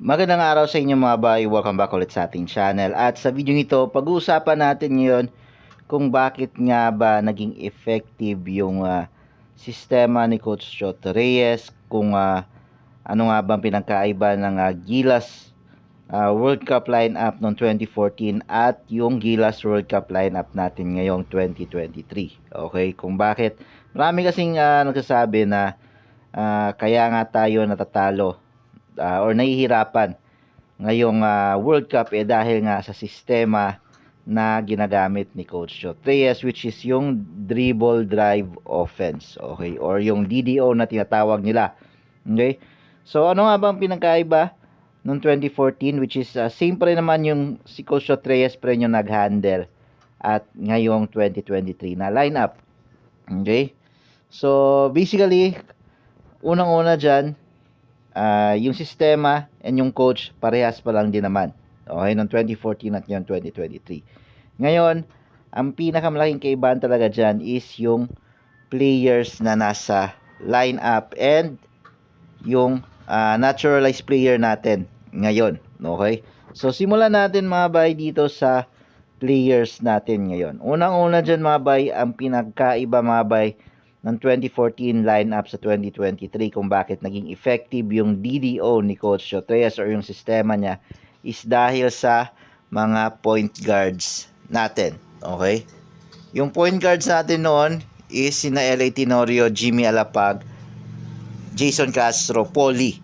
Magandang araw sa inyo mga bay, welcome back ulit sa ating channel. At sa video ito, pag-uusapan natin ngayon kung bakit nga ba naging effective yung ah, sistema ni Coach Jot Reyes Kung ah, ano nga bang pinagkaiba ng ah, Gilas ah, World Cup lineup noong 2014 At yung Gilas World Cup lineup natin ngayong 2023 Okay, kung bakit? Marami kasing ah, nagsasabi na ah, kaya nga tayo natatalo ah, or nahihirapan ngayong ah, World Cup eh dahil nga sa sistema na ginagamit ni Coach Jot Reyes which is yung dribble drive offense okay? Or yung DDO na tinatawag nila okay? So ano nga bang pinagkaiba noong 2014 which is ah, same pa rin naman yung si Coach Jot Reyes pa rin nag-handle at ngayong 2023 na lineup okay? So basically unang-una dyan ah, yung sistema and yung coach parehas pa lang din naman. Okay, noong 2014 at ngayon 2023. Ngayon, ang pinakamalaking kaibahan talaga dyan is yung players na nasa lineup and yung ah, naturalized player natin ngayon. Okay? So, simulan natin mga bay dito sa players natin ngayon. Unang-una dyan mga bay, ang pinagkaiba mga bay ng 2014 lineup sa 2023 kung bakit naging effective yung DDO ni Coach Jotres or yung sistema niya is dahil sa mga point guards natin. Okay? Yung point guards natin noon is sina LA Tenorio, Jimmy Alapag, Jason Castro, Poli.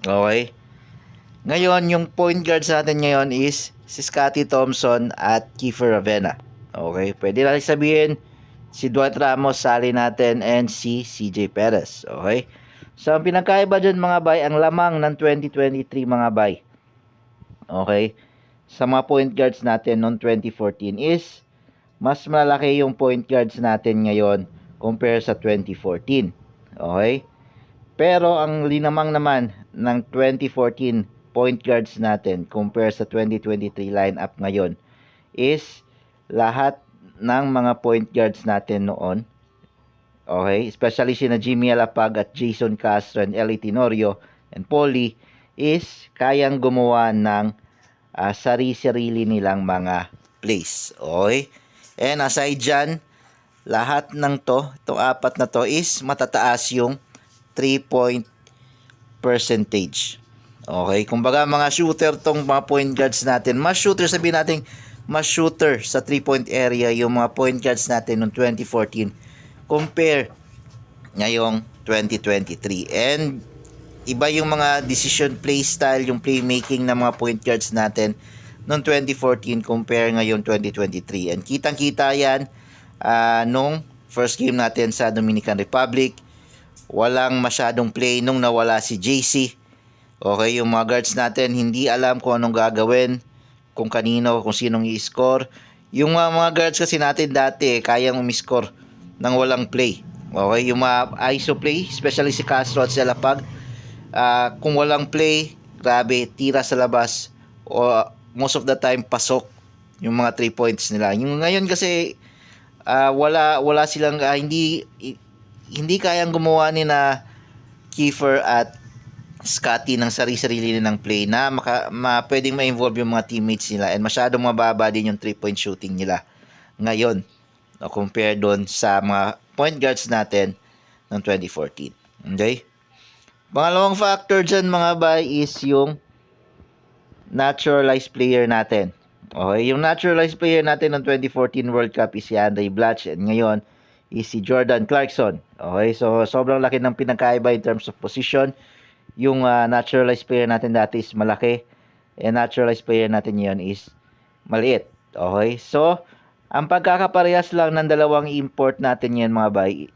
Okay? Ngayon, yung point guards natin ngayon is si Scotty Thompson at Kiefer Ravena. Okay? Pwede natin sabihin si Dwight Ramos, sali natin, and si CJ Perez. Okay? So, ang pinagkaiba dyan mga bay, ang lamang ng 2023 mga bay. Okay? Sa mga point guards natin noong 2014 is mas malaki yung point guards natin ngayon compare sa 2014. Okay? Pero ang linamang naman ng 2014 point guards natin compare sa 2023 lineup ngayon is lahat ng mga point guards natin noon. Okay? Especially sina Jimmy Alapag at Jason Castro and Eli Tenorio and Poli is kayang gumawa ng ah, sarili-sarili nilang mga plays. Okay? And aside dyan, lahat ng to, itong apat na to is matataas yung 3-point percentage. Okay? Kumbaga mga shooter tong mga point guards natin. Mas shooter sabihin natin, mas shooter sa 3-point area yung mga point guards natin noong 2014 compare ngayong 2023. And iba yung mga decision play style, yung playmaking ng mga point guards natin noong 2014 compare ngayon 2023. And kitang-kita yan ah, nung first game natin sa Dominican Republic. Walang masyadong play nung nawala si JC. Okay, yung mga guards natin hindi alam kung anong gagawin, kung kanino, kung sinong i-score. Yung mga, mga guards kasi natin dati, kayang umiscore ng walang play. Okay, yung mga ISO play, especially si Castro at si Alapag, ah, kung walang play, grabe, tira sa labas o most of the time pasok yung mga 3 points nila. Yung ngayon kasi ah, wala wala silang ah, hindi hindi kayang gumawa ni na Kiefer at Scotty ng sarili-sarili nilang play na maka, ma, pwedeng ma-involve yung mga teammates nila and masyadong mababa din yung 3-point shooting nila ngayon no, compare doon sa mga point guards natin ng 2014. Okay? Pangalawang factor dyan mga bay is yung naturalized player natin. Okay, yung naturalized player natin ng 2014 World Cup is si Andre Blatch and ngayon is si Jordan Clarkson. Okay, so sobrang laki ng pinagkaiba in terms of position. Yung ah, naturalized player natin dati is malaki and naturalized player natin ngayon is maliit. Okay, so ang pagkakaparehas lang ng dalawang import natin yan mga bay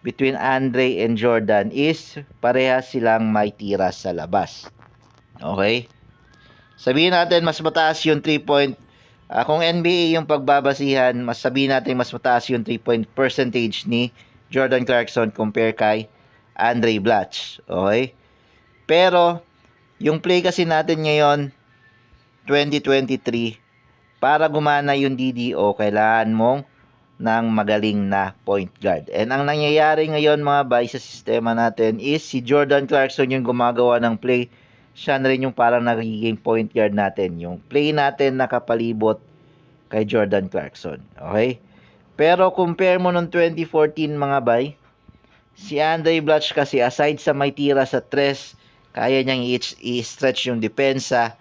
between Andre and Jordan is parehas silang may tira sa labas. Okay? Sabihin natin mas mataas yung 3 point ah, kung NBA yung pagbabasihan, mas sabihin natin mas mataas yung 3 point percentage ni Jordan Clarkson compare kay Andre Blatch. Okay? Pero yung play kasi natin ngayon 2023 para gumana yung DDO kailangan mong ng magaling na point guard. And ang nangyayari ngayon mga bay sa sistema natin is si Jordan Clarkson yung gumagawa ng play siya na rin yung parang nagiging point guard natin. Yung play natin nakapalibot kay Jordan Clarkson. Okay? Pero compare mo nung 2014 mga bay, si Andre Blatch kasi aside sa may tira sa tres, kaya niyang i-stretch yung depensa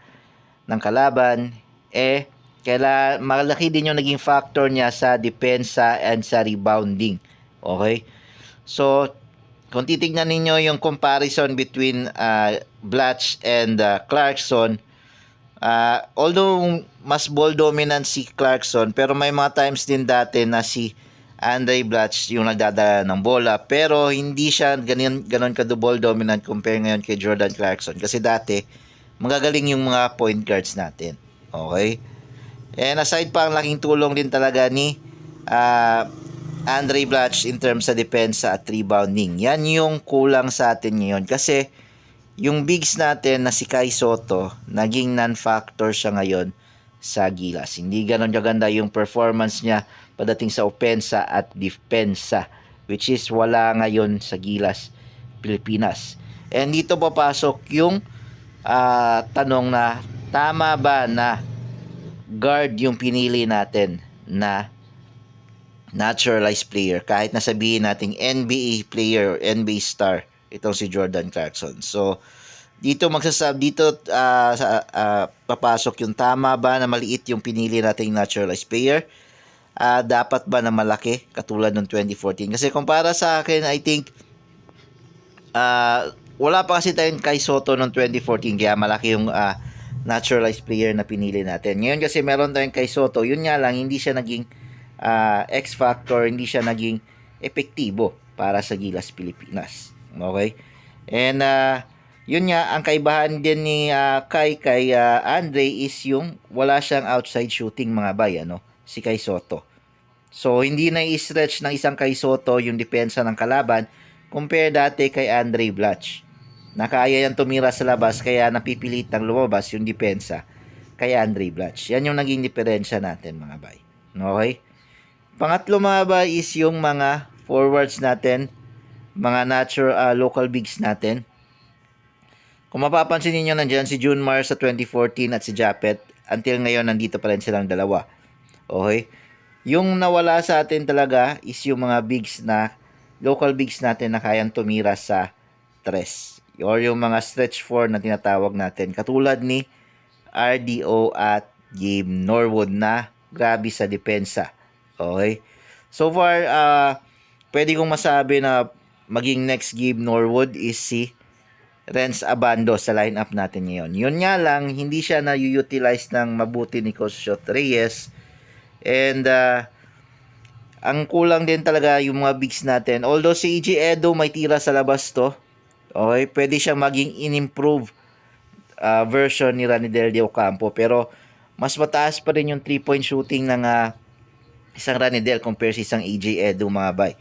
ng kalaban, eh, kaila, malaki din yung naging factor niya sa depensa and sa rebounding. Okay? So, kung titignan ninyo yung comparison between uh, Blatch and uh, Clarkson, uh, although mas ball dominant si Clarkson, pero may mga times din dati na si Andre Blatch yung nagdadala ng bola, pero hindi siya ganun, ganun ka ball dominant compare ngayon kay Jordan Clarkson. Kasi dati, magagaling yung mga point guards natin. Okay? And aside pa, ang laking tulong din talaga ni uh, Andre Blatch in terms sa depensa at rebounding. Yan yung kulang sa atin ngayon. Kasi yung bigs natin na si Kai Soto, naging non-factor siya ngayon sa Gilas. Hindi ganon kaganda yung performance niya padating sa opensa at defensa which is wala ngayon sa Gilas, Pilipinas. And dito papasok yung ah, tanong na tama ba na guard yung pinili natin na naturalized player kahit na sabihin nating NBA player or NBA star itong si Jordan Clarkson. So dito magsasab dito ah, sa ah, papasok yung tama ba na maliit yung pinili nating naturalized player. Ah, dapat ba na malaki katulad ng 2014 kasi kumpara sa akin I think ah wala pa kasi tayong kay Soto noong 2014 kaya malaki yung ah, naturalized player na pinili natin. Ngayon kasi meron tayong kay Soto, yun nga lang hindi siya naging ah, X factor, hindi siya naging epektibo para sa Gilas Pilipinas. Okay? And ah, yun nga ang kaibahan din ni ah, kay kay ah, Andre is yung wala siyang outside shooting mga bay ano, si Kay Soto. So hindi na i-stretch ng isang Kay Soto yung depensa ng kalaban compare dati kay Andre Blatch. Nakaya yan tumira sa labas kaya napipilitang lumabas yung depensa kay Andre Blatch. Yan yung naging diferensya natin mga bay. Okay? Pangatlo mga bay is yung mga forwards natin, mga natural ah, local bigs natin. Kung mapapansin niyo nandiyan si Junmar sa 2014 at si Japet, until ngayon nandito pa rin silang dalawa. Okay? Yung nawala sa atin talaga is yung mga bigs na local bigs natin na kayang tumira sa tres or yung mga stretch four na tinatawag natin katulad ni RDO at Gabe Norwood na grabe sa depensa. Okay? So far, uh, pwede kong masabi na maging next Gabe Norwood is si Renz Abando sa lineup natin ngayon. Yun nga lang, hindi siya na-utilize ng mabuti ni Coach Shot Reyes. And uh, ang kulang din talaga yung mga bigs natin. Although si EJ Edo may tira sa labas to, okay, pwede siyang maging in-improve uh, version ni Ranidel de Ocampo. Pero mas mataas pa rin yung 3-point shooting ng uh, isang Ranidel compare sa isang EJ Edo mga bay.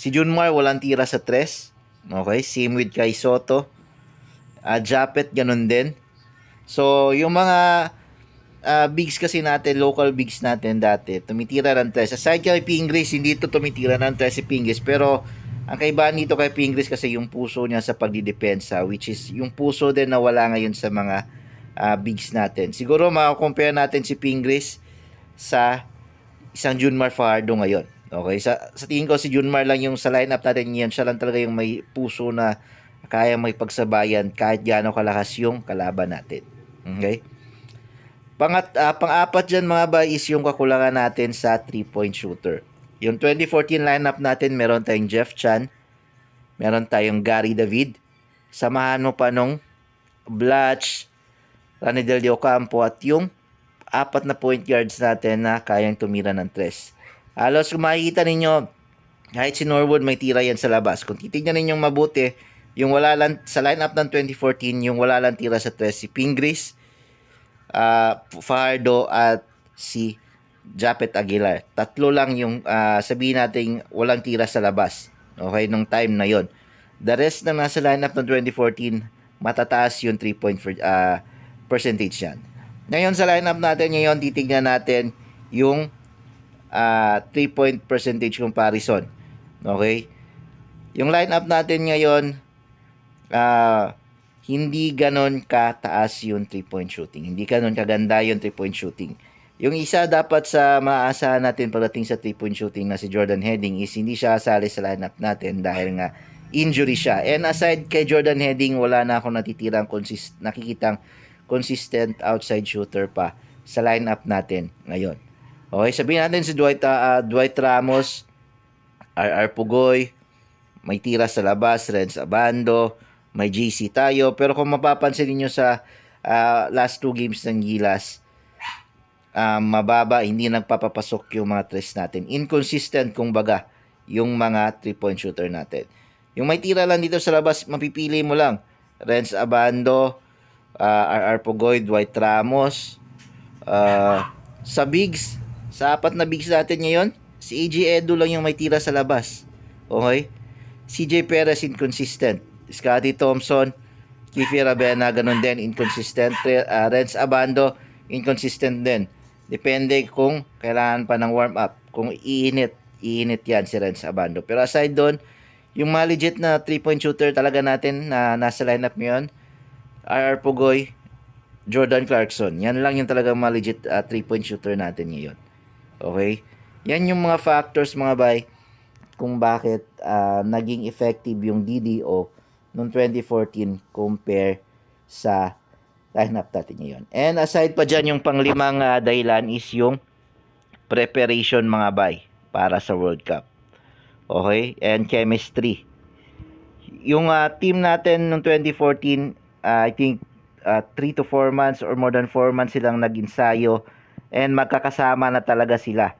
Si Junmar walang tira sa 3. Okay, same with kay Soto. Uh, Japet ganun din. So, yung mga uh, bigs kasi natin, local bigs natin dati, tumitira ng 3. Aside kay Pingris, hindi ito tumitira ng 3 si Pingris. Pero, ang kaibahan dito kay Pingris kasi yung puso niya sa pagdidepensa, which is yung puso din na wala ngayon sa mga uh, bigs natin. Siguro, makakompare natin si Pingris sa isang Junmar Fajardo ngayon. Okay, sa, sa tingin ko si Junmar lang yung sa lineup natin yan, siya lang talaga yung may puso na kaya may pagsabayan kahit gaano kalakas yung kalaban natin. Okay? Pangat, ah, pang-apat dyan mga ba is yung kakulangan natin sa 3-point shooter. Yung 2014 lineup natin, meron tayong Jeff Chan, meron tayong Gary David, samahan mo pa nung Blatch, Rani Del Dio Campo at yung apat na point guards natin na kayang tumira ng tres. Halos kung makikita ninyo, kahit si Norwood may tira yan sa labas. Kung titignan ninyong mabuti, yung wala lang, sa lineup ng 2014, yung wala lang tira sa tres, si Pingris, uh, Fajardo at si Japet Aguilar. Tatlo lang yung uh, sabihin natin walang tira sa labas. Okay, nung time na yon. The rest na nasa lineup ng 2014, matataas yung 3 point for, uh, percentage yan. Ngayon sa lineup natin ngayon, titignan natin yung uh, 3 point percentage comparison. Okay? Yung lineup natin ngayon, uh, hindi ganon kataas yung 3-point shooting. Hindi ganon kaganda yung 3-point shooting. Yung isa dapat sa maaasahan natin pagdating sa 3-point shooting na si Jordan Heading is hindi siya sali sa lineup natin dahil nga injury siya. And aside kay Jordan Heading, wala na akong natitirang consist nakikitang consistent outside shooter pa sa lineup natin ngayon. Okay, sabihin natin si Dwight, ah, Dwight Ramos, RR Pugoy, may tira sa labas, Renz Abando, may GC tayo. Pero kung mapapansin niyo sa ah, last two games ng Gilas, ah, mababa, hindi nagpapapasok yung mga tres natin. Inconsistent kung baga yung mga three-point shooter natin. Yung may tira lang dito sa labas, mapipili mo lang. Renz Abando, ah, RR Pugoy, Dwight Ramos, ah, sa bigs, sa apat na bigs natin ngayon, si AJ Edu lang yung may tira sa labas. Okay? CJ Perez inconsistent. Scotty Thompson, Kifi Rabena, ganun din, inconsistent. Ah, Renz Abando, inconsistent din. Depende kung kailangan pa ng warm up. Kung iinit, iinit yan si Renz Abando. Pero aside doon, yung mga legit na 3-point shooter talaga natin na nasa lineup ngayon, RR Pugoy, Jordan Clarkson. Yan lang yung talagang mga legit 3-point shooter natin ngayon. Okay? Yan yung mga factors mga bay kung bakit ah, naging effective yung DDO noong 2014 compare sa lineup natin ngayon. And aside pa dyan, yung panglimang ah, dahilan is yung preparation mga bay para sa World Cup. Okay? And chemistry. Yung ah, team natin noong 2014, ah, I think 3 to 4 months or more than 4 months silang nag-ensayo and magkakasama na talaga sila.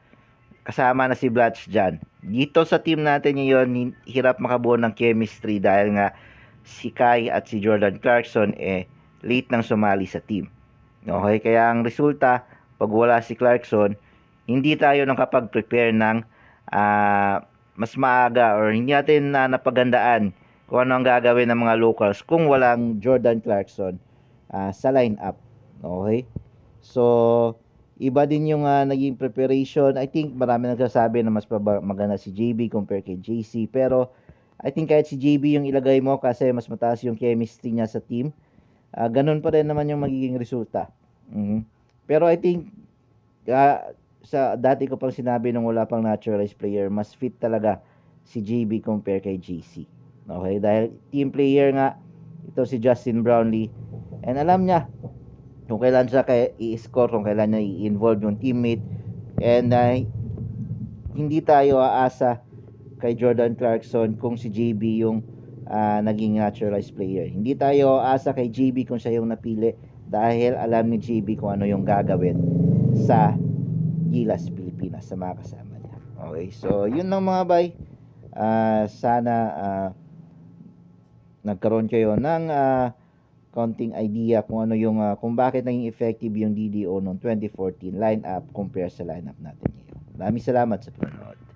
Kasama na si Blatch dyan. Dito sa team natin ngayon, hirap makabuo ng chemistry dahil nga si Kai at si Jordan Clarkson eh late nang sumali sa team. Okay, kaya ang resulta, pag wala si Clarkson, hindi tayo nakapag-prepare ng ah, mas maaga or hindi natin na napagandaan kung ano ang gagawin ng mga locals kung walang Jordan Clarkson ah, sa lineup. Okay? So, iba din yung ah, naging preparation. I think marami nagsasabi na mas maganda si JB compare kay JC. Pero, I think kahit si JB yung ilagay mo kasi mas mataas yung chemistry niya sa team, ah, ganun pa rin naman yung magiging resulta. Mhm. Pero I think, ah, sa dati ko pang sinabi nung wala pang naturalized player, mas fit talaga si JB compare kay JC. Okay? Dahil team player nga, ito si Justin Brownlee. And alam niya kung kailan siya kay i-score, kung kailan niya i-involve yung teammate. And ah, hindi tayo aasa kay Jordan Clarkson kung si JB yung ah, naging naturalized player. Hindi tayo aasa kay JB kung siya yung napili dahil alam ni JB kung ano yung gagawin sa Gilas Pilipinas sa mga kasama niya. Okay, so yun lang mga bay. Ah, sana ah, nagkaroon kayo ng ah, konting idea kung ano yung ah, kung bakit naging effective yung DDO noong 2014 lineup compare sa lineup natin ngayon. Maraming salamat sa panonood.